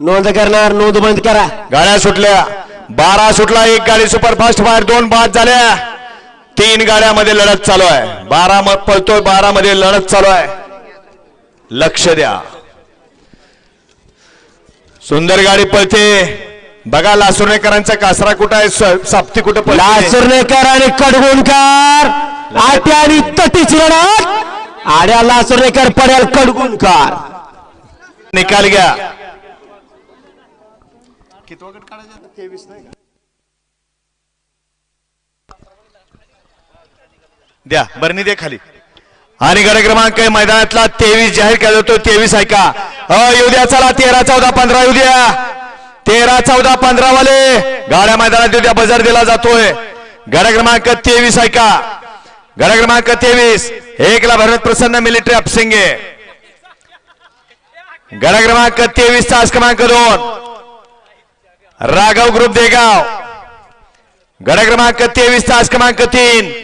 नोंद करणार नोंद बंद करा. गाड्या सुटल्या. बारा सुटला एक गाडी सुपरफास्ट बाहेर दोन बाद झाल्या. तीन गाड्यामध्ये लढत चालू आहे. बारा मत पळतोय बारा मध्ये लढत चालू आहे. लक्ष द्या. सुंदर गाडी पळते. बघा लासुर्णेकरांचा कासरा कुठं आहे? साप्ती कुठं पळते? लासुर्णेकर आणि कडगुणकार. आट्या आणि तटीची लढत. आड्या लासुर्णेकर पडेल कडगुणकार. निकाल घ्या. द्या बरणी दे खाली. आणि गड क्रमांक मैदानातला तेवीस जाहीर केला जातो तेवीस ऐका येऊ द्या चला तेरा चौदा पंधरा येऊ द्या तेरा चौदा पंधरा वाले गाड्या मैदानात येऊ द्या बजार दिला जातोय. गड क्रमांक तेवीस ऐका गड क्रमांक तेवीस. एकला भरत प्रसन्न मिलिटरी अपसिंगे. गड क्रमांक तेवीस तास क्रमांक दोन. राघव ग्रुप देगाव. गड क्रमांक तेवीस तास क्रमांक तीन.